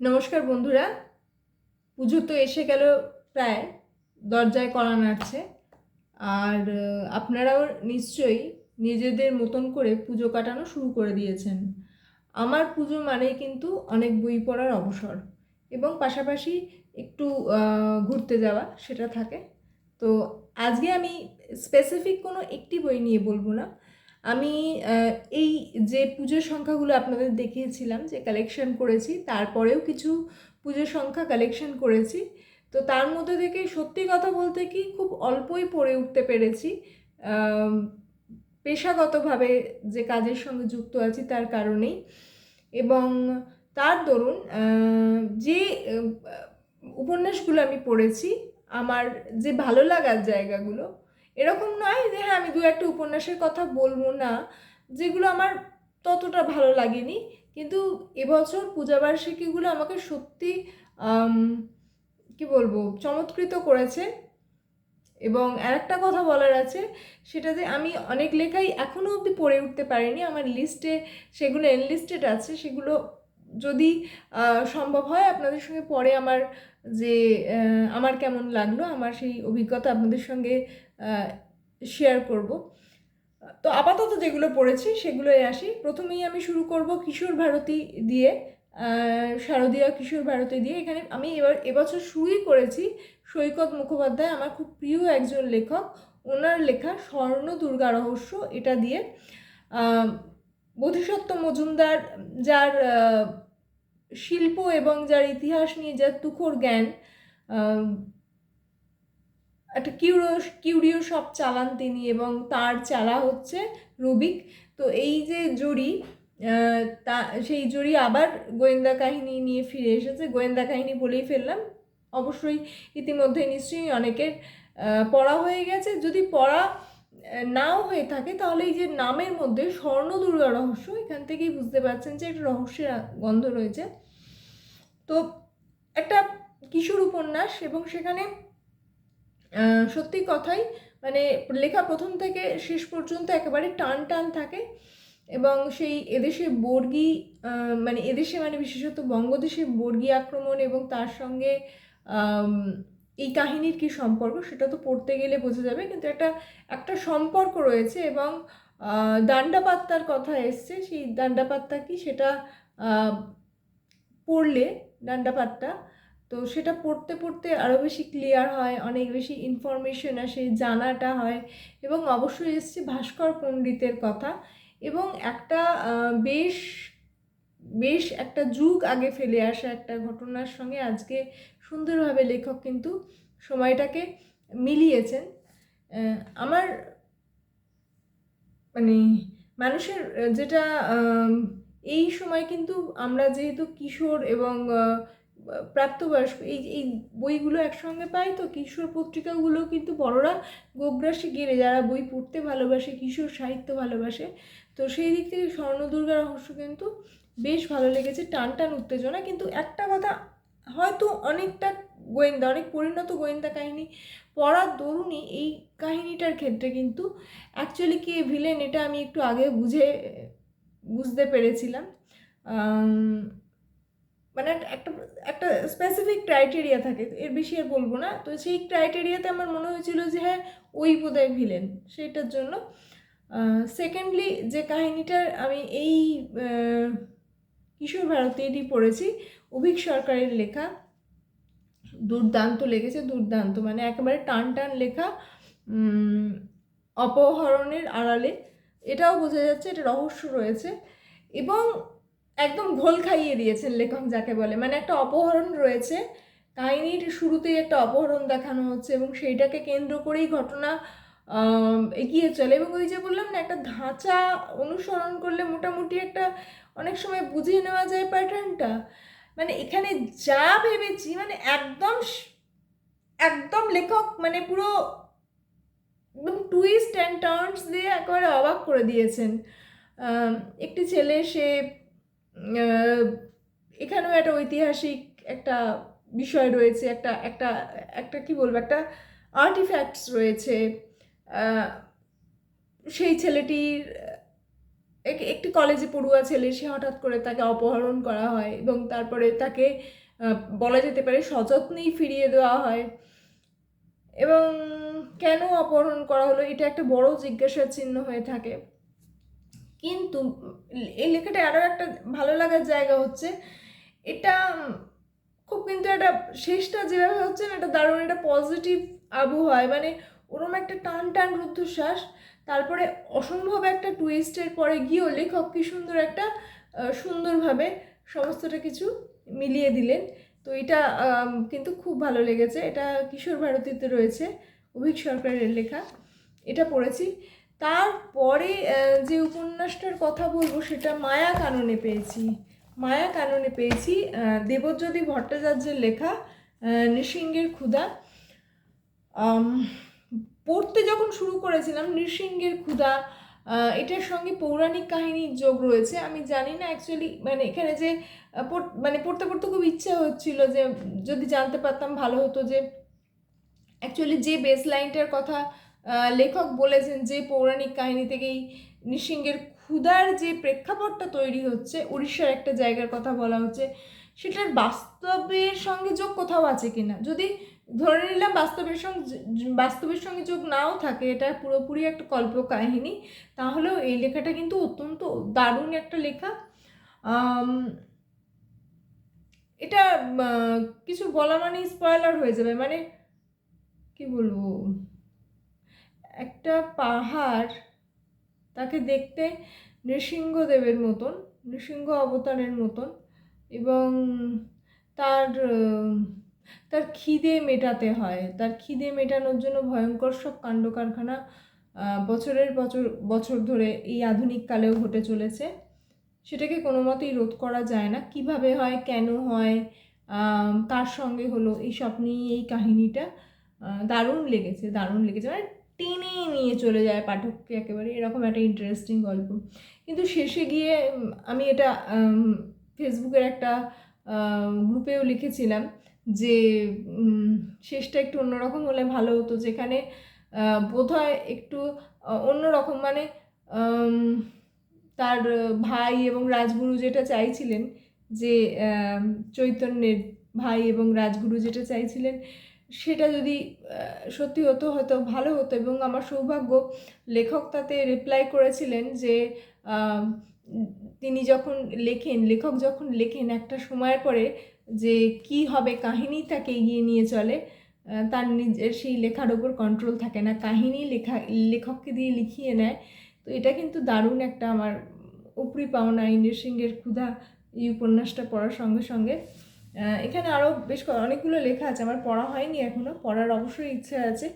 নমস্কার বন্ধুরা। পুজো তো এসে গেল প্রায়, দরজায় করা নাড়ছে। আর আপনারাও নিশ্চয়ই নিজেদের মতন করে পুজো কাটানো শুরু করে দিয়েছেন। আমার পুজো মানেই কিন্তু অনেক বই পড়ার অবসর এবং পাশাপাশি একটু ঘুরতে যাওয়া সেটা থাকে। তো আজকে আমি স্পেসিফিক কোনো একটি বই নিয়ে বলব না। আমি এই যে পুজোর সংখ্যাগুলো আপনাদের দেখিয়েছিলাম, যে কালেকশন করেছি, তারপরেও কিছু পুজোর সংখ্যা কালেকশন করেছি, তো তার মধ্যে থেকে সত্যি কথা বলতে কি খুব অল্পই পড়ে উঠতে পেরেছি। পেশাগতভাবে যে কাজের সঙ্গে যুক্ত আছি তার কারণেই। এবং তার দরুন যে উপন্যাসগুলো আমি পড়েছি, আমার যে ভালো লাগার জায়গাগুলো এরকম নয় যে হ্যাঁ আমি দু একটা উপন্যাসের কথা বলব না, যেগুলো আমার ততটা ভালো লাগেনি। কিন্তু এবছর পূজাবার্ষিকীগুলো আমাকে সত্যি কি বলব, চমৎকৃত করেছে। এবং আরেকটা কথা বলার আছে, সেটা যে আমি অনেক লেখাই এখনও অবধি পড়ে উঠতে পারিনি। আমার লিস্টে সেগুলো এনলিস্টেড আছে, সেগুলো যদি সম্ভব হয় আপনাদের সঙ্গে পরে আমার যে আমার কেমন লাগল, আমার সেই অভিজ্ঞতা আপনাদের সঙ্গে শেয়ার করব। তো আপাতত যেগুলো পড়েছি সেগুলোই আসি। প্রথমেই আমি শুরু করব কিশোর ভারতী দিয়ে শারদীয়া কিশোর ভারতী দিয়ে। এখানে আমি এবার, এবছর শুরুই করেছি সৈকত মুখোপাধ্যায়, আমার খুব প্রিয় একজন লেখক। ওনার লেখা স্বর্ণ দুর্গা রহস্য, এটা দিয়ে বোধিসত্ত্ব মজুমদার, যার শিল্প এবং যার ইতিহাস নিয়ে যার তুখোর জ্ঞান একটা কিউরিও কিউরিও সব চালান তিনি এবং তার চালা হচ্ছে রুবিক। তো এই যে জুড়ি তা, সেই জুড়ি আবার গোয়েন্দা কাহিনী নিয়ে ফিরে এসেছে। গোয়েন্দা কাহিনী বলেই ফেললাম। অবশ্যই ইতিমধ্যে নিশ্চয়ই অনেকের পড়া হয়ে গেছে। যদি পড়া নাও হয়ে থাকে, তাহলে এই যে নামের মধ্যে স্বর্ণ দুর্গা রহস্য, এখান থেকেই বুঝতে পারছেন যে একটা রহস্যের গন্ধ রয়েছে। তো একটা কিশোর উপন্যাস এবং সেখানে সত্যি কথাই মানে লেখা প্রথম থেকে শেষ পর্যন্ত একেবারে টান টান থাকে এবং সেই এদেশে বর্গী মানে এদেশে মানে বিশেষত বঙ্গদেশে বর্গী আক্রমণ এবং তার সঙ্গে এই কাহিনীর কি সম্পর্ক সেটা তো পড়তে গেলে বোঝা যাবে কিন্তু একটা একটা সম্পর্ক রয়েছে এবং আহ, দান্ডাপাত্তার কথা এসছে সেই দান্ডাপাত্তা কি সেটা পড়লে ডান্ডাপাট্টা তো সেটা পড়তে পড়তে আরও বেশি ক্লিয়ার হয়, অনেক বেশি ইনফরমেশন আসে, জানাটা হয় এবং অবশ্যই এসছে ভাস্কর পণ্ডিতের কথা এবং একটা বেশ বেশ একটা যুগ আগে ফেলে আসা একটা ঘটনার সঙ্গে আজকে সুন্দরভাবে লেখক কিন্তু সময়টাকে মিলিয়েছেন। আমার মানে মানুষের, যেটা এই সময় কিন্তু আমরা যেহেতু কিশোর এবং প্রাপ্তবয়স্ক। এই এই বইগুলো একসঙ্গে পাই তো কিশোর পত্রিকাগুলো কিন্তু বড়রা গোগ্রাসে গেলে যারা বই পড়তে ভালোবাসে, কিশোর সাহিত্য ভালোবাসে, তো সেই দিক থেকে স্বর্ণদুর্গা রহস্য কিন্তু বেশ ভালো লেগেছে। টান টান উত্তেজনা। কিন্তু একটা কথা, হয়তো অনেকটা গোয়েন্দা, অনেক পরিণত গোয়েন্দা কাহিনী পড়ার দরুনই এই কাহিনীটার ক্ষেত্রে কিন্তু অ্যাকচুয়ালি কে ভিলেন এটা আমি একটু আগে বুঝে, বুঝতে পেরেছিলাম। মানে একটা- একটা স্পেসিফিক ক্রাইটেরিয়া থাকে, এর বেশি আর বলব না। তো সেই ক্রাইটেরিয়াতে আমার মনে হয়েছিল যে হ্যাঁ ওই বোধহয় ভিলেন সেইটার জন্য। সেকেন্ডলি যে কাহিনীটার আমি এই কিশোর ভারতীটি পড়েছি, অভিক সরকারের লেখা। দুর্দান্ত লেগেছে, দুর্দান্ত মানে একেবারে টান টান লেখা অপহরণের আড়ালে। এটাও বোঝা যাচ্ছে, এটা রহস্য রয়েছে। এবং একদম ঘোল খাইয়ে দিয়েছেন লেখক যাকে বলে। মানে একটা অপহরণ রয়েছে কাহিনীর শুরুতেই একটা অপহরণ দেখানো হচ্ছে এবং সেইটাকে কেন্দ্র করেই ঘটনা এগিয়ে চলে। এবং ওই যে বললাম না, একটা ধাঁচা অনুসরণ করলে মোটামুটি একটা অনেক সময় বুঝিয়ে নেওয়া যায় প্যাটার্নটা। মানে এখানে যা ভেবেছি মানে একদম একদম লেখক মানে পুরো একদম টুইস্ট অ্যান্ড টার্নস দিয়ে একেবারে অবাক করে দিয়েছেন। একটি ছেলে, সে এখানেও একটা ঐতিহাসিক একটা বিষয় রয়েছে, একটা একটা একটা কি বলব, একটা আর্টিফ্যাক্টস রয়েছে। সেই ছেলেটির, এক- একটি কলেজে পড়ুয়া ছেলে, সে হঠাৎ করে তাকে অপহরণ করা হয় এবং তারপরে তাকে বলা যেতে পারে সযত্নেই ফিরিয়ে দেওয়া হয়। এবং কেন অপহরণ করা হলো, এটা একটা বড় জিজ্ঞাসার চিহ্ন হয়ে থাকে। কিন্তু এই লেখাটা আরও একটা ভালো লাগার জায়গা হচ্ছে, এটা খুব কিন্তু একটা শেষটা যেভাবে হচ্ছে না, এটা দারুণ একটা পজিটিভ আবহাওয়ায় মানে ওরম একটা টান টান রুদ্ধশ্বাস, তারপরে অসম্ভব একটা টুইস্টের পরে গিয়েও লেখক কি সুন্দর একটা সুন্দরভাবে সমস্তটা কিছু মিলিয়ে দিলেন। তো এটা কিন্তু খুব ভালো লেগেছে। এটা কিশোর ভারতীতে রয়েছে অভিক সরকারের লেখা। এটা পড়েছি। তারপরে যে উপন্যাসটার কথা বলব সেটা মায়া কাননে পেয়েছি। মায়া কাননে পেয়েছি দেবজ্যোতি ভট্টাচার্যের লেখা নৃসিংহের ক্ষুধা। পড়তে যখন শুরু করেছিলাম, নৃসিংহের ক্ষুধা এটার সঙ্গে পৌরাণিক কাহিনীর যোগ রয়েছে। আমি জানি না অ্যাকচুয়ালি মানে এখানে যে মানে পড়তে পড়তে খুব ইচ্ছা হচ্ছিল যে, যদি জানতে পারতাম ভালো হতো যে অ্যাকচুয়ালি যে বেস লাইনটার কথা লেখক বলেছেন যে পৌরাণিক কাহিনী থেকেই নৃসিংহের ক্ষুধার যে প্রেক্ষাপটটা তৈরি হচ্ছে, উড়িষ্যার একটা জায়গার কথা বলা হচ্ছে, সেটার বাস্তবের সঙ্গে যোগ কোথাও আছে কিনা? যদি ধরে নিলাম বাস্তবের সঙ্গে বাস্তবের সঙ্গে যোগ নাও থাকে, এটা পুরোপুরি একটা কল্প কাহিনী তাহলেও এই লেখাটা কিন্তু অত্যন্ত দারুণ একটা লেখা। এটা কিছু বলা মানে স্পয়লার হয়ে যাবে মানে কি বলব? একটা পাহাড় তাকে দেখতে নৃসিংহদেবের মতন, নৃসিংহ অবতারের মতন এবং তার তার খিদে মেটাতে হয়। তার খিদে মেটানোর জন্য ভয়ঙ্কর সব কাণ্ড কারখানা বছরের বছর বছর ধরে এই আধুনিক কালেও ঘটে চলেছে। সেটাকে কোনো মতেই রোধ করা যায় না। কীভাবে হয়, কেন হয় কার সঙ্গে হলো, এই সব নিয়ে এই কাহিনীটা দারুণ লেগেছে দারুণ লেগেছে। মানে টেনে নিয়ে চলে যায় পাঠককে একেবারে। এরকম একটা ইন্টারেস্টিং গল্প। কিন্তু শেষে গিয়ে আমি এটা ফেসবুকের একটা গ্রুপেও লিখেছিলাম যে শেষটা একটু অন্যরকম হলে ভালো হতো, যেখানে বোধহয় একটু অন্যরকম মানে তার ভাই এবং রাজগুরু যেটা চাইছিলেন যে চৈতন্যের ভাই এবং রাজগুরু যেটা চাইছিলেন সেটা যদি সত্যি হতো, হয়তো ভালো হতো। এবং আমার সৌভাগ্য, লেখক তাতে রিপ্লাই করেছিলেন যে তিনি যখন লেখেন, লেখক যখন লেখেন একটা সময়ের পরে যে, কি হবে কাহিনী তাকে এগিয়ে নিয়ে চলে তার নিজের সেই লেখার ওপর কন্ট্রোল থাকে না। কাহিনী লেখা, লেখককে দিয়ে লিখিয়ে নেয়। তো এটা কিন্তু দারুণ একটা আমার উপরি পাওনা এই নৃসিংহের ক্ষুধা এই উপন্যাসটা পড়ার সঙ্গে সঙ্গে। এখানে আরও বেশ অনেকগুলো লেখা আছে, আমার পড়া হয়নি এখনও পড়ার অবশ্যই ইচ্ছে আছে।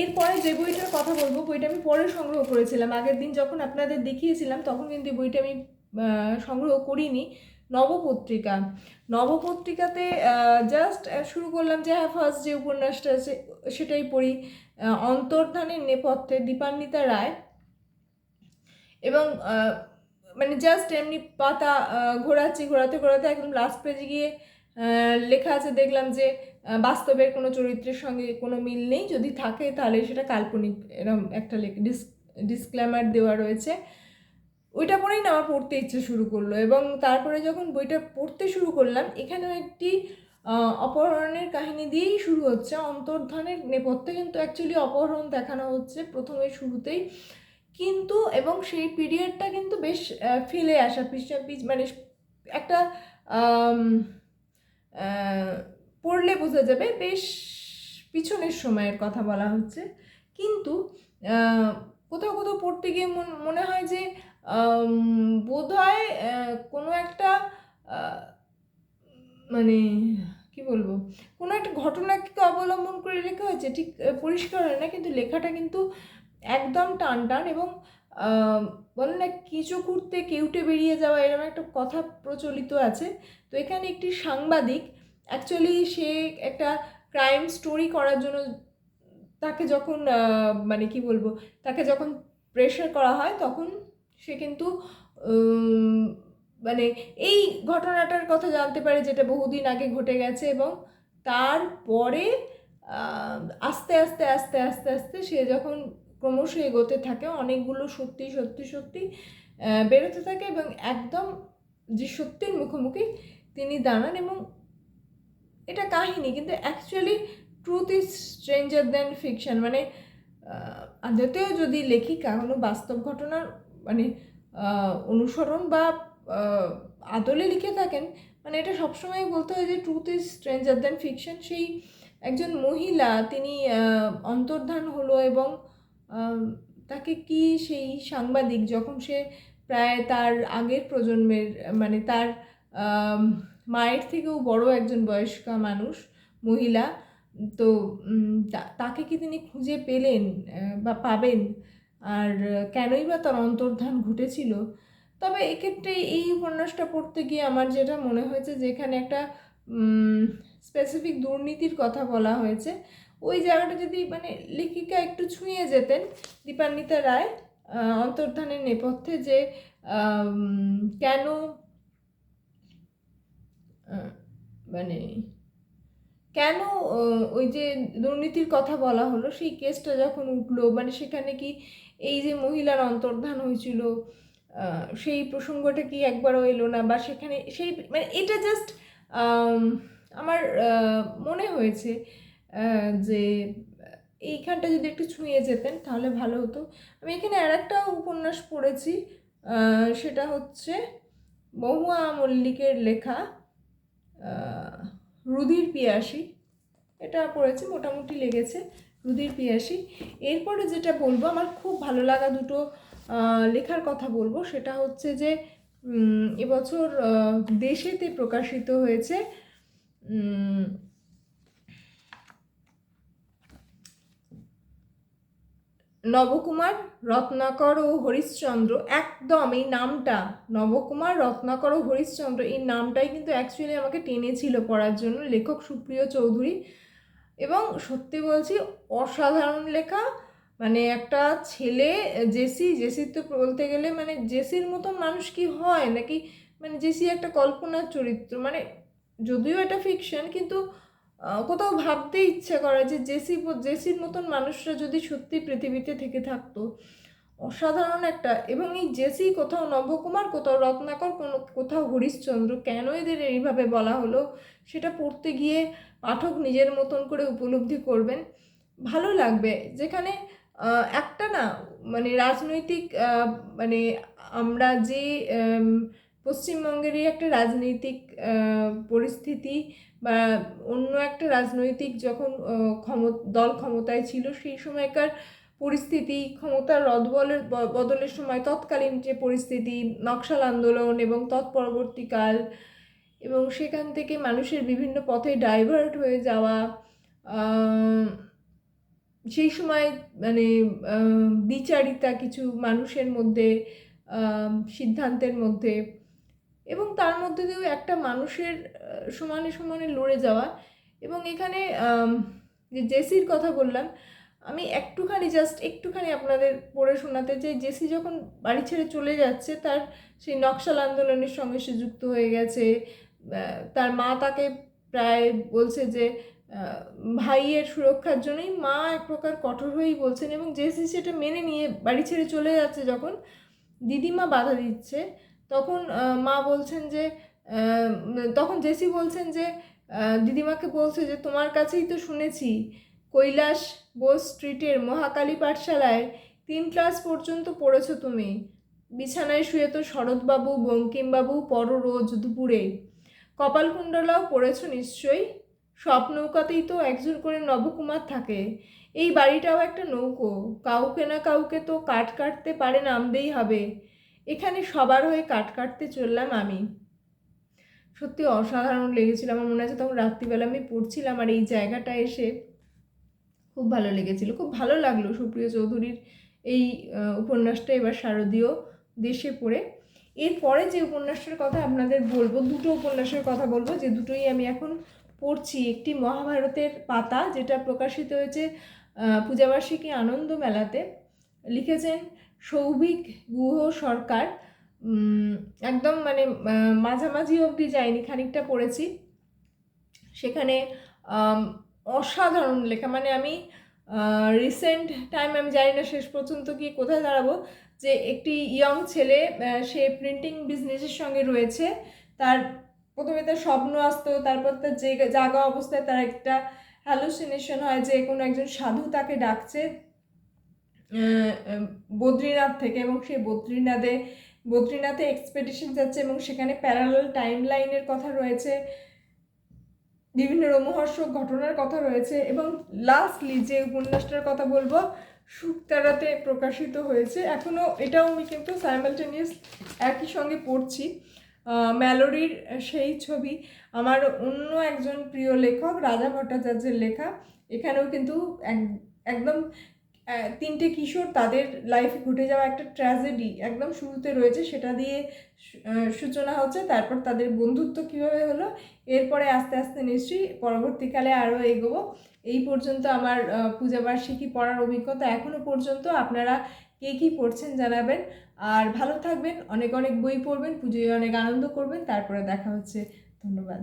এরপরে যে বইটার কথা বলব, বইটা আমি পরে সংগ্রহ করেছিলাম। আগের দিন যখন আপনাদের দেখিয়েছিলাম, তখন কিন্তু বইটা আমি সংগ্রহ করিনি। নবপত্রিকা। নবপত্রিকাতে জাস্ট শুরু করলাম যে হ্যাঁ ফার্স্ট যে উপন্যাসটা আছে, সেটাই পড়ি। অন্তর্ধানের নেপথ্যে দীপান্বিতা রায় এবং মানে জাস্ট এমনি পাতা ঘোরাচ্ছি, ঘোরাতে ঘোরাতে একদম লাস্ট পেজে গিয়ে লেখা আছে, দেখলাম যে বাস্তবের কোনো চরিত্রের সঙ্গে কোনো মিল নেই, যদি থাকে তাহলে সেটা কাল্পনিক এরকম একটা ডিস ডিসক্লেমার দেওয়া রয়েছে। ওইটা পড়েই না, আমার পড়তে ইচ্ছে শুরু করল এবং তারপরে যখন বইটা পড়তে শুরু করলাম, এখানেও একটি অপহরণের কাহিনী দিয়েই শুরু হচ্ছে। অন্তর্ধানের নেপথ্যে কিন্তু অ্যাকচুয়ালি অপহরণ দেখানো হচ্ছে প্রথমে শুরুতেই। কিন্তু, এবং সেই পিরিয়ডটা কিন্তু বেশ ফেলে আসা পিছ- মানে একটা পড়লে বোঝা যাবে বেশ পিছনের সময়ের কথা বলা হচ্ছে। কিন্তু কোথাও কোথাও পড়তে গিয়ে মন- হয় যে বোধ হয় কোনো একটা মানে কি বলব, কোনো একটা ঘটনাকে অবলম্বন করে লেখা হয়েছে। ঠিক পরিষ্কার হয় না, কিন্তু লেখাটা কিন্তু একদম টান টান এবং বলে না, কিছু করতে কেউটে বেরিয়ে যাওয়া এরকম একটা কথা প্রচলিত আছে। তো এখানে একটি সাংবাদিক অ্যাকচুয়ালি সে একটা ক্রাইম স্টোরি করার জন্য তাকে যখন মানে কি বলব, তাকে যখন প্রেশার করা হয়, তখন সে কিন্তু মানে এই ঘটনাটার কথা জানতে পারে যেটা বহুদিন আগে ঘটে গেছে এবং তারপরে আস্তে আস্তে আস্তে আস্তে আস্তে সে যখন ক্রমশ এগোতে থাকে, অনেকগুলো সত্যি সত্যি সত্যি বেরোতে থাকে এবং একদম যে সত্যির মুখোমুখি তিনি দাঁড়ান এবং এটা কাহিনী, কিন্তু actually truth is stranger than fiction মানে আদতেও যদি লেখিকা কোনো বাস্তব ঘটনার মানে অনুসরণ বা আদলে লিখে থাকেন মানে এটা সবসময় বলতে হয় যে truth is stranger than fiction সেই একজন মহিলা, তিনি অন্তর্ধান হলো এবং তাকে কি সেই সাংবাদিক যখন সে প্রায় তার আগের প্রজন্মের মানে তার মায়ের থেকেও বড় একজন বয়স্কা মানুষ, মহিলা, তো তাকে কি তিনি খুঁজে পেলেন বা পাবেন? আর কেনই বা তার অন্তর্ধান ঘটেছিল? তবে এক্ষেত্রে এই উপন্যাসটা পড়তে গিয়ে আমার যেটা মনে হয়েছে যে এখানে একটা স্পেসিফিক দুর্নীতির কথা বলা হয়েছে ওই জায়গাটা যদি মানে লেখিকা একটু ছুঁয়ে যেতেন, দীপান্বিতা রায় অন্তর্ধানের নেপথ্যে যে কেন মানে কেন ওই যে দুর্নীতির কথা বলা হলো, সেই কেসটা যখন উঠল মানে সেখানে কি এই যে মহিলার অন্তর্ধান হয়েছিল সেই প্রসঙ্গটা কি একবারও এলো না? বা সেখানে সেই মানে এটা জাস্ট আমার মনে হয়েছে যে, এইখানটা যদি একটু ছুঁয়ে যেতেন তাহলে ভালো হতো। আমি এখানে আর একটা উপন্যাস পড়েছি সেটা হচ্ছে মহুয়া মল্লিকের লেখা রুধির পিয়াসী। এটা পড়েছি, মোটামুটি লেগেছে, রুধির পিয়াসী। এরপরে যেটা বলব, আমার খুব ভালো লাগা দুটো লেখার কথা বলব। সেটা হচ্ছে যে এবছর দেশেতে প্রকাশিত হয়েছে নবকুমার, রত্নাকর ও হরিশ্চন্দ্র, একদম এই নামটা, নবকুমার, রত্নাকর ও হরিশ্চন্দ্র, এই নামটাই কিন্তু অ্যাকচুয়ালি আমাকে টেনেছিল পড়ার জন্য লেখক সুপ্রিয় চৌধুরী। এবং সত্যি বলছি, অসাধারণ লেখা মানে একটা ছেলে, জেসি, জেসির তো বলতে গেলে মানে জেসির মতো মানুষ কি হয়? নাকি মানে জেসি একটা কল্পনার চরিত্র মানে যদিও এটা ফিকশন কিন্তু কোথাও ভাবতে ইচ্ছে করে যে জেসি জেসির মতন মানুষরা যদি সত্যি পৃথিবীতে থেকে থাকতো, অসাধারণ একটা, এবং এই জেসি কোথাও নবকুমার, কোথাও রত্নাকর, কোনো, কোথাও হরিশ্চন্দ্র, কেন এদের এইভাবে বলা হলো, সেটা পড়তে গিয়ে পাঠক নিজের মতন করে উপলব্ধি করবেন। ভালো লাগবে। যেখানে একটা না মানে রাজনৈতিক মানে আমরা যে পশ্চিমবঙ্গেরই একটা রাজনৈতিক পরিস্থিতি বা অন্য একটা রাজনৈতিক যখন ক্ষম দল ক্ষমতায় ছিল সেই সময়কার পরিস্থিতি ক্ষমতার রদবলের বদলের সময় তৎকালীন যে পরিস্থিতি নকশাল আন্দোলন এবং তৎপরবর্তীকাল এবং সেখান থেকে মানুষের বিভিন্ন পথে ডাইভার্ট হয়ে যাওয়া সেই সময় মানে আহ, দ্বিচারিতা কিছু মানুষের মধ্যে সিদ্ধান্তের মধ্যে এবং তার মধ্যে দিয়েও একটা মানুষের সমানে সমানে লড়ে যাওয়া। এবং এখানে যে জেসির কথা বললাম, আমি একটুখানি জাস্ট একটুখানি আপনাদের পড়ে শোনাতে চাই। জেসি যখন বাড়ি ছেড়ে চলে যাচ্ছে, তার সেই নকশাল আন্দোলনের সঙ্গে সে যুক্ত হয়ে গেছে। তার মা তাকে প্রায় বলছে যে ভাইয়ের সুরক্ষার জন্যই মা এক প্রকার কঠোর হয়েই বলছেন। এবং জেসি সেটা মেনে নিয়ে বাড়ি ছেড়ে চলে যাচ্ছে যখন। দিদিমা বাধা দিচ্ছে। তখন মা বলছেন যে তখন জেসি বলছেন যে দিদিমাকে বলছে যে, তোমার কাছেই তো শুনেছি, কৈলাস বোস স্ট্রিটের মহাকালী পাঠশালায় তিন ক্লাস পর্যন্ত পড়েছো তুমি। বিছানায় শুয়ে তো শরৎবাবু, বঙ্কিমবাবু, পর রোজ দুপুরে। কপালকুণ্ডলাও পড়েছো নিশ্চয়ই? সব নৌকাতেই তো একজন করে নবকুমার থাকে। এই বাড়িটাও একটা নৌকো। কাউকে না কাউকে তো কাঠ কাটতে পারে নামতেই হবে। এখানে সবার হয়ে কাট কাটতে চললাম আমি। সত্যি অসাধারণ লেগেছিল, আমার মনে আছে তখন রাত্রিবেলা আমি পড়ছিলাম আর এই জায়গাটা এসে খুব ভালো লেগেছিল। খুব ভালো লাগল সুপ্রিয় চৌধুরীর এই উপন্যাসটা এবার শারদীয় দেশে পড়ে। এরপরে যে উপন্যাসটার কথা আপনাদের বলব, দুটো উপন্যাসের কথা বলব, যে দুটোই আমি এখন পড়ছি। একটি মহাভারতের পাতা, যেটা প্রকাশিত হয়েছে পূজাবার্ষিকী আনন্দ মেলাতে। লিখেছেন সৌভিক গুহ সরকার একদম মানে মাঝামাঝি অবধি যায়নি, খানিকটা পড়েছি। সেখানে অসাধারণ লেখা। মানে আমি রিসেন্ট টাইম আমি জানি না শেষ পর্যন্ত কি কোথায় দাঁড়াবো, যে একটি ইয়ং ছেলে সে প্রিন্টিং বিজনেসের সঙ্গে রয়েছে। তার প্রথমে তার স্বপ্ন আসতো, তারপর তার যে, জাগা অবস্থায় তার একটা হ্যালুসিনেশন হয় যে কোনো একজন সাধু তাকে ডাকছে। বদ্রীনাথ থেকে এবং সেই বদ্রীনাথে বদ্রীনাথে এক্সপেডিশন যাচ্ছে এবং সেখানে প্যারালাল টাইম লাইনের কথা রয়েছে। বিভিন্ন রোমহর্ষক ঘটনার কথা রয়েছে এবং লাস্টলি যে উপন্যাসটার কথা বলব শুকতারাতে প্রকাশিত হয়েছে। এখনও এটাও আমি কিন্তু সাইমালটেনিয়াস একই সঙ্গে পড়ছি। ম্যালোরির সেই ছবি। আমার অন্য একজন প্রিয় লেখক, রাজা ভট্টাচার্যের লেখা। এখানেও কিন্তু এক- একদম তিনটে কিশোর তাদের লাইফে ঘটে যাওয়া একটা ট্র্যাজেডি একদম শুরুতে রয়েছে, সেটা দিয়ে সূচনা হচ্ছে, তারপর তাদের বন্ধুত্ব কীভাবে হলো, এরপরে আস্তে আস্তে নিশ্চয়ই পরবর্তীকালে আরও এগোবো। এই পর্যন্ত আমার পূজাবার্ষিকী পড়ার অভিজ্ঞতা এখনও পর্যন্ত, আপনারা কে কী পড়ছেন জানাবেন। আর ভালো থাকবেন, অনেক অনেক বই পড়বেন, পুজোয় অনেক আনন্দ করবেন, তারপরে দেখা হচ্ছে, ধন্যবাদ।